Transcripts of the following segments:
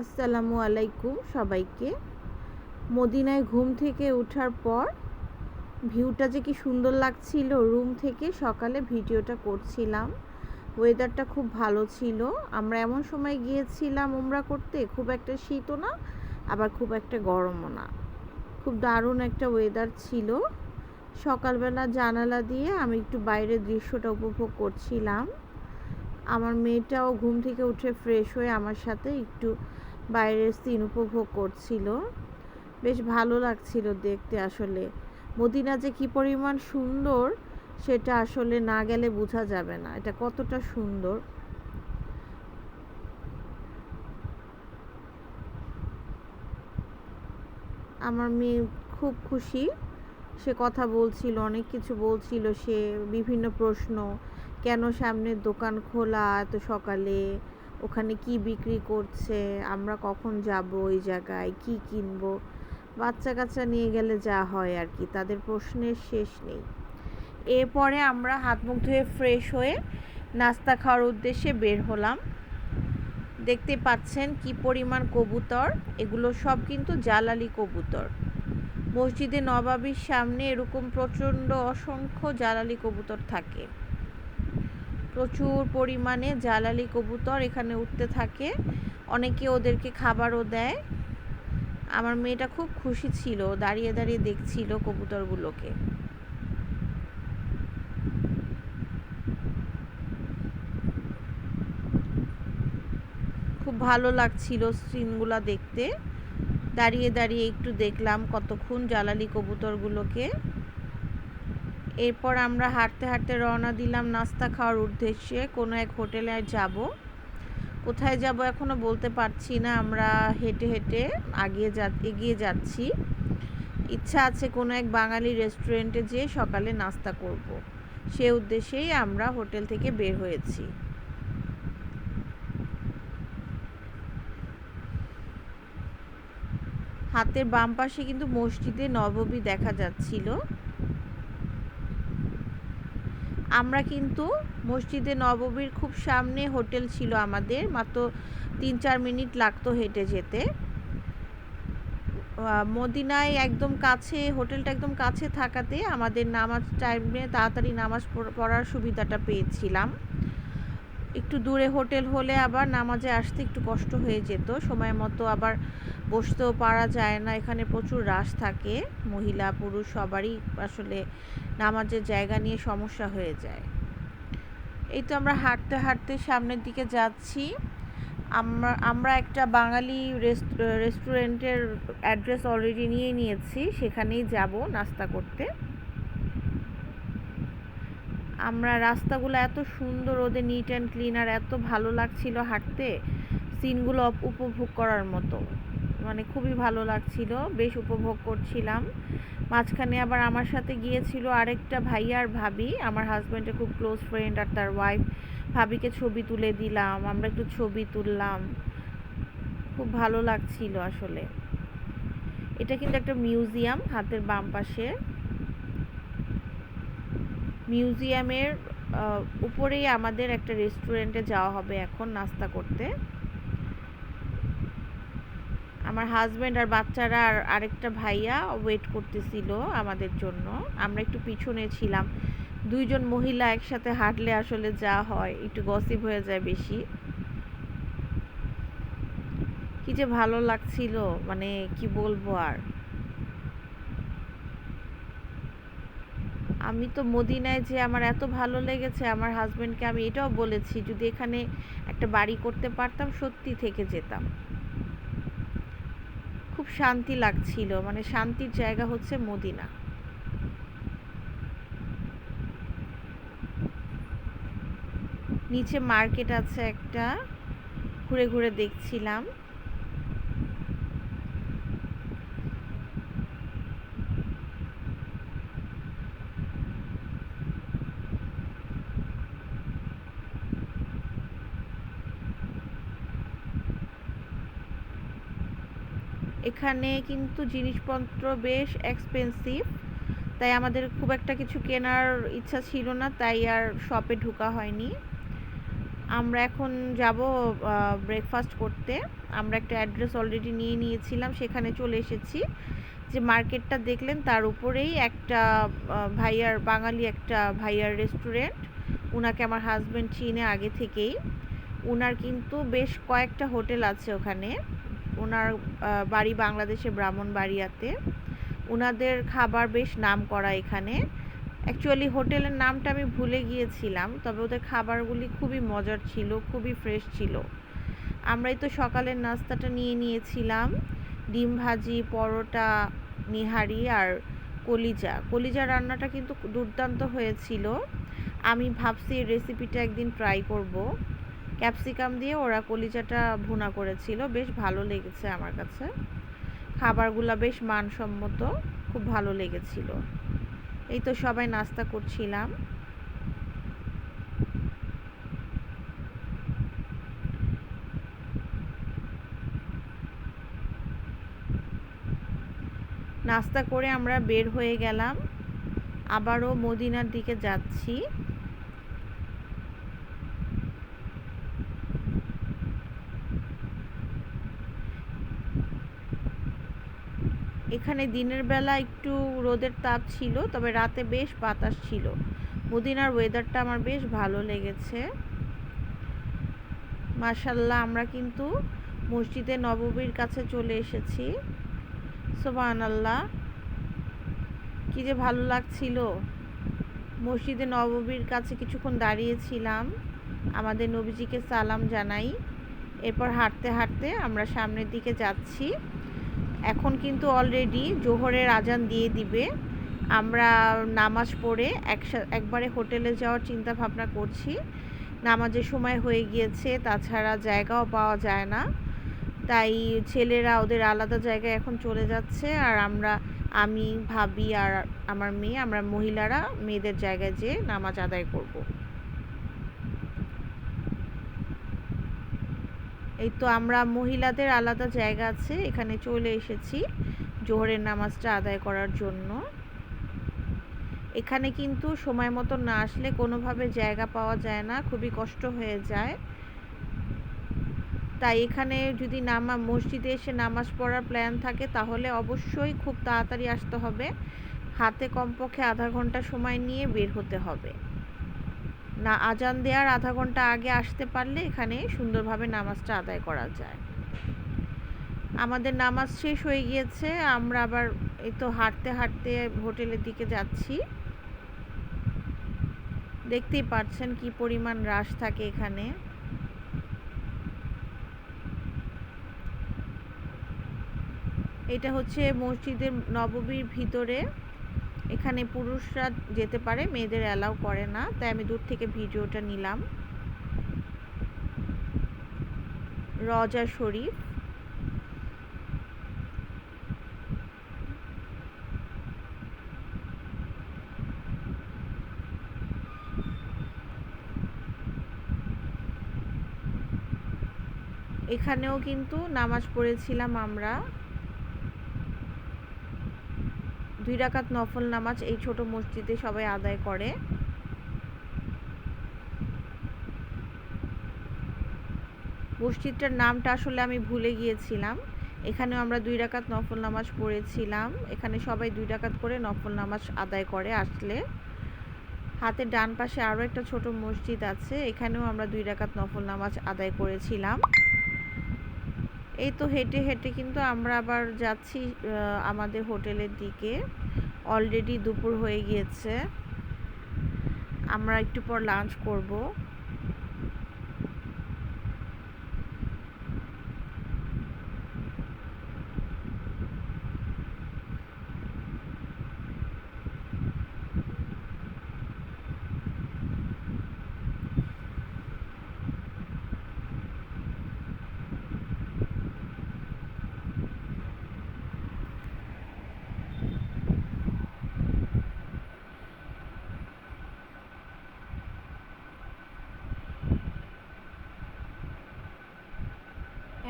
আসসালামু আলাইকুম সবাইকে। মদিনায় ঘুম থেকে ওঠার পর ভিউটা যে কি সুন্দর লাগছিল, রুম থেকে সকালে ভিডিওটা করছিলাম। ওয়েদারটা খুব ভালো ছিল। আমরা এমন সময় গিয়েছিলাম উমরা করতে, খুব একটা শীতও না, আবার খুব একটা গরমও না। খুব দারুণ একটা ওয়েদার ছিল। সকালবেলা জানালা দিয়ে আমি একটু বাইরের দৃশ্যটা উপভোগ করছিলাম। আমার মেয়েটাও ঘুম থেকে উঠে ফ্রেশ হয়ে আমার সাথে একটু বাইরের সিন উপভোগ করছিল। বেশ ভালো লাগছিল দেখতে আসলে। মদিনা যে কি পরিমাণ সুন্দর, সেটা আসলে না গেলে বোঝা যাবে না। এটা কতটা সুন্দর। আমার মেয়ে খুব খুশি। সে কথা বলছিল, অনেক কিছু বলছিল সে, বিভিন্ন প্রশ্ন। কেন সামনের দোকান খোলা এত সকালে? ওখানে কি বিক্রি করছে, আমরা কখন যাব ওই জায়গায়, কি কিনব? বাচ্চা কাচ্চা নিয়ে গেলে যা হয় আর কি, তাদের প্রশ্নের শেষ নেই। এরপরে আমরা হাত মুখ ধুয়ে ফ্রেশ হয়ে নাস্তা খাওয়ার উদ্দেশ্যে বের হলাম। দেখতে পাচ্ছেন কি পরিমাণ কবুতর, এগুলো সব কিন্তু জালালি কবুতর। মসজিদে নবাবির সামনে এরকম প্রচণ্ড অসংখ্য জালালি কবুতর থাকে। প্রচুর পরিমাণে জালালি কবুতর এখানে উঠতে থাকে। অনেকে ওদেরকে খাবারও দেয়। আমার মেয়েটা খুব খুশি ছিল, দাঁড়িয়ে দাঁড়িয়ে দেখছিল কবুতরগুলোকে। খুব ভালো লাগছিল সিনগুলো দেখতে। দাঁড়িয়ে দাঁড়িয়ে একটু দেখলাম কতক্ষণ জ্বালালি কবুতরগুলোকে। এরপর আমরা হাঁটতে হাঁটতে রওনা দিলাম নাস্তা খাওয়ার উদ্দেশ্যে। কোনো এক হোটেলে যাব। কোথায় যাব এখনও বলতে পারছি না। আমরা হেঁটে হেঁটে আগিয়ে যা, এগিয়ে যাচ্ছি। ইচ্ছা আছে কোনো এক বাঙালি রেস্টুরেন্টে যেয়ে সকালে নাস্তা করব। সে উদ্দেশ্যেই আমরা হোটেল থেকে বের হয়েছি। হাতের বাম পাশে কিন্তু মসজিদে নববী দেখা যাচ্ছিল। আমরা কিন্তু মসজিদে নববীর খুব সামনে হোটেল ছিল আমাদের, মাত্র তিন চার মিনিট লাগতো হেঁটে যেতে। মদিনায় একদম কাছে, হোটেলটা একদম কাছে থাকাতে আমাদের নামাজ টাইমে তাড়াতাড়ি নামাজ পড়ার সুবিধাটা পেয়েছিলাম। একটু দূরে হোটেল হলে আবার নামাজে আসতে একটু কষ্ট হয়ে যেত, সময় মতো আবার বসতেও পারা যায় না। এখানে প্রচুর রাশ থাকে। মহিলা, পুরুষ সবারই আসলে নামাজের জায়গা নিয়ে সমস্যা হয়ে যায়। এই তো আমরা হাঁটতে হাঁটতে সামনের দিকে যাচ্ছি। আমরা আমরা একটা বাঙালি রেস্টুরেন্টের অ্যাড্রেস অলরেডি নিয়ে নিয়েছি। সেখানেই যাব নাস্তা করতে। আমরা রাস্তাগুলো এত সুন্দর, ওদের নিট অ্যান্ড ক্লিন আর এত ভালো লাগছিল হাঁটতে। সিনগুলো উপভোগ করার মতো। মানে খুবই ভালো লাগছিল, বেশ উপভোগ করছিলাম। মাঝখানে আবার আমার সাথে গিয়েছিল আরেকটা ভাই আর ভাবি, আমার হাজব্যান্ডের খুব ক্লোজ ফ্রেন্ড আর তার ওয়াইফ ভাবিকে ছবি তুলে দিলাম, আমরা একটু ছবি তুললাম। খুব ভালো লাগছিল আসলে। এটা কিন্তু একটা মিউজিয়াম হাতের বাম পাশে। মিউজিয়ামের উপরেই আমাদের একটা রেস্টুরেন্টে যাওয়া হবে এখন নাস্তা করতে। আমার হাজব্যান্ড আর বাচ্চারা আর আরেকটা ভাইয়া ওয়েট করতেছিল আমাদের জন্য। আমরা একটু পিছনে ছিলাম। দুইজন মহিলা একসাথে হাঁটলে আসলে যা হয়, একটু গসিপ হয়ে যায় বেশি। কি যে ভালো লাগছিল মানে কি বলব আর। আমি তো মদিনায় যে আমার এত ভালো লেগেছে, আমার হাজব্যান্ডকে আমি এটাও বলেছি, যদি এখানে একটা বাড়ি করতে পারতাম, সত্যি থেকে যেতাম। খুব শান্তি লাগছিল। মানে শান্তির জায়গা হচ্ছে মদিনা। নিচে মার্কেট আছে একটা। ঘুরে ঘুরে দেখছিলাম। এখানে কিন্তু জিনিসপত্র বেশ এক্সপেন্সিভ তাই আমাদের খুব একটা কিছু কেনার ইচ্ছা ছিল না, তাই আর শপে ঢোকা হয়নি। আমরা এখন যাব ব্রেকফাস্ট করতে। আমরা একটা অ্যাড্রেস অলরেডি নিয়ে নিয়েছিলাম, সেখানে চলে এসেছি। যে মার্কেটটা দেখলেন, তার উপরেই একটা ভাইয়ার, বাঙালি একটা ভাইয়ার রেস্টুরেন্ট ওনাকে আমার হাজব্যান্ড চিনে আগে থেকেই। ওনার কিন্তু বেশ কয়েকটা হোটেল আছে ওখানে। ওনার বাড়ি বাংলাদেশে ব্রাহ্মণবাড়িয়াতে। ওনাদের খাবার বেশ নাম করা এখানে। অ্যাকচুয়ালি হোটেলের নামটা আমি ভুলে গিয়েছিলাম, তবে ওদের খাবারগুলি খুবই মজার ছিল, খুবই ফ্রেশ ছিল। আমরাই তো সকালের নাস্তাটা নিয়ে নিয়েছিলাম। ডিম ভাজি, পরোটা, নিহারি আর কলিজা। কলিজা রান্নাটা কিন্তু দুর্দান্ত হয়েছিল। আমি ভাবছি এই রেসিপিটা একদিন ট্রাই করব। ক্যাপসিকাম দিয়ে ওরা কলিজাটা ভুনা করেছিল। বেশ ভালো লেগেছে আমার কাছে। খাবারগুলো বেশ মানসম্মত, খুব ভালো লেগেছিল। এই তো সবাই নাস্তা করছিলাম। নাস্তা করে আমরা বের হয়ে গেলাম। আবারও মদিনার দিকে যাচ্ছি। এখানে দিনের বেলা একটু রোদের তাপ ছিল, তবে রাতে বেশ বাতাস ছিল। মদিনার ওয়েদারটা আমার বেশ ভালো লেগেছে। মার্শাল্লাহ আমরা কিন্তু মসজিদে নববীর কাছে চলে এসেছি। সোবান আল্লাহ কী যে ভালো লাগছিল। মসজিদে নববীর কাছে কিছুক্ষণ দাঁড়িয়েছিলাম। আমাদের নবীজিকে সালাম জানাই। এরপর হাঁটতে হাঁটতে আমরা সামনের দিকে যাচ্ছি। এখন কিন্তু অলরেডি জোহরের আজান দিয়ে দিবে। আমরা নামাজ পড়ে একসা, একবারে হোটেলে যাওয়ার চিন্তা ভাবনা করছি। নামাজের সময় হয়ে গিয়েছে, তাছাড়া জায়গাও পাওয়া যায় না। তাই ছেলেরা ওদের আলাদা জায়গায় এখন চলে যাচ্ছে আর আমরা, আমি, ভাবি আর আমার মেয়ে, আমরা মহিলারা মেয়েদের জায়গায় যেয়ে নামাজ আদায় করব। এই তো আমরা মহিলাদের আলাদা জায়গা আছে, এখানে চলে এসেছি জোহরের নামাজটা আদায় করার জন্য। এখানে কিন্তু সময় মতো না আসলে কোনোভাবে জায়গা পাওয়া যায় না, খুবই কষ্ট হয়ে যায়। তাই এখানে যদি নামা, মসজিদে এসে নামাজ পড়ার প্ল্যান থাকে, তাহলে অবশ্যই খুব তাড়াতাড়ি আসতে হবে। হাতে কমপক্ষে আধা ঘণ্টা সময় নিয়ে বের হতে হবে। না আজান দেওয়ার আধা ঘণ্টা আগে আসতে পারলে এখানে সুন্দরভাবে নামাজটা আদায় করা যায়। আমাদের নামাজ শেষ হয়ে গিয়েছে, আমরা আবার এই তো হাঁটতে হাঁটতে হোটেলের দিকে যাচ্ছি। দেখতেই পাচ্ছেন কি পরিমাণ রাশ থাকে এখানে। এটা হচ্ছে মসজিদের নববীর ভিতরে এখানে পুরুষরা যেতে পারে, মেয়েদের অ্যালাউ করে না, তাই আমি দূর থেকে ভিডিওটা নিলাম। রজা শরীফ। এখানেও কিন্তু নামাজ পড়েছিলাম আমরা। দুই রাকাত নফল নামাজ এই ছোট মসজিদে সবাই আদায় করে। মসজিদটার নামটা আসলে আমি ভুলে গিয়েছিলাম। এখানেও আমরা দুই রাকাত নফল নামাজ পড়েছিলাম। এখানে সবাই দুই রাকাত করে নফল নামাজ আদায় করে আসলে। হাতের ডান পাশে আরও একটা ছোট মসজিদ আছে। এখানেও আমরা দুই রাকাত নফল নামাজ আদায় করেছিলাম। এই তো হেঁটে হেঁটে কিন্তু আমরা আবার যাচ্ছি আমাদের হোটেলের দিকে। অলরেডি দুপুর হয়ে গিয়েছে। আমরা একটু পর লাঞ্চ করব।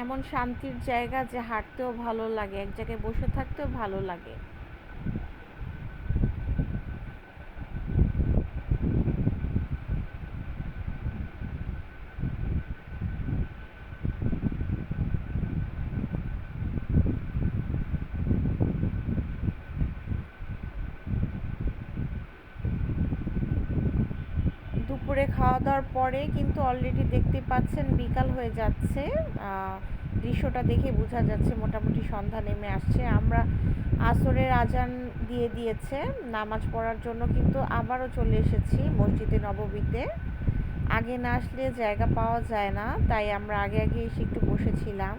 এমন শান্তির জায়গা যে হাঁটতেও ভালো লাগে, এক জায়গায় বসে থাকতেও ভালো লাগে। দুপুরে খাওয়া দাওয়ার পরে কিন্তু অলরেডি দেখতে পাচ্ছেন বিকাল হয়ে যাচ্ছে। আহ দৃশ্যটা দেখে বোঝা যাচ্ছে মোটামুটি সন্ধ্যা নেমে আসছে। আমরা আসরের আজান দিয়ে দিয়েছে, নামাজ পড়ার জন্য কিন্তু আবারও চলে এসেছি মসজিদে নববীতে আগে না আসলে জায়গা পাওয়া যায় না, তাই আমরা আগে আগে এসে একটু বসেছিলাম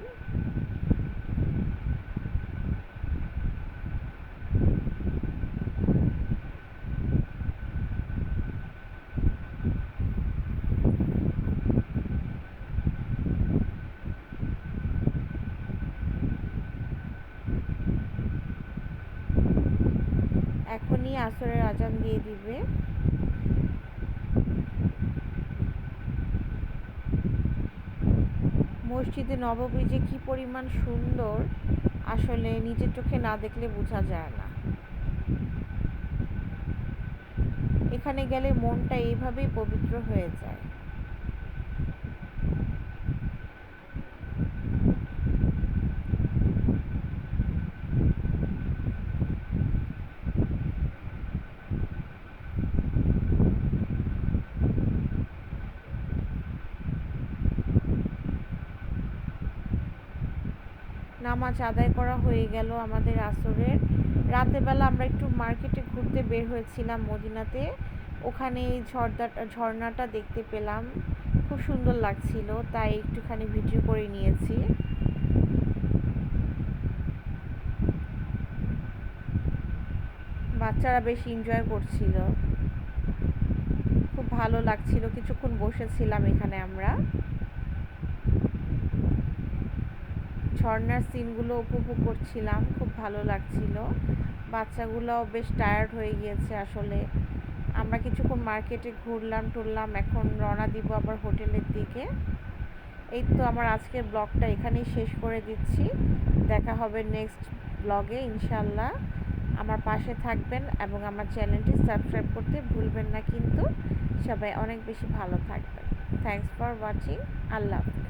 এখনই আসরের আজান দিয়ে দিবে। মসজিদে নববী যে কি পরিমাণ সুন্দর, আসলে নিজের চোখে না দেখলে বোঝা যায় না। এখানে গেলে মনটা এইভাবেই পবিত্র হয়ে যায়। নামাজ আদায় করা হয়ে গেল আমাদের আসরের। রাতের বেলা আমরা একটু মার্কেটে ঘুরতে বের হয়েছিলাম মদিনাতে। ওখানে এই ঝর্ণা ঝর্ণাটা দেখতে পেলাম। খুব সুন্দর লাগছিল, তাই একটুখানি ভিডিও করে নিয়েছি। বাচ্চারা বেশ এনজয় করছিল। খুব ভালো লাগছিল, কিছুক্ষণ বসেছিলাম এখানে আমরা। ঝর্ণার সিনগুলো উপভোগ করছিলাম, খুব ভালো লাগছিল। বাচ্চাগুলোও বেশ টায়ার্ড হয়ে গিয়েছে আসলে। আমরা কিছুক্ষণ মার্কেটে ঘুরলাম, টুরলাম, এখন রওনা দিব আবার হোটেলের দিকে। এই তো আমার আজকের ব্লগটা এখানেই শেষ করে দিচ্ছি। দেখা হবে নেক্সট ব্লগে ইনশাল্লাহ আমার পাশে থাকবেন এবং আমার চ্যানেলটি সাবস্ক্রাইব করতে ভুলবেন না কিন্তু। সবাই অনেক বেশি ভালো থাকবেন। থ্যাংকস ফর ওয়াচিং আল্লাহ হাফিজ।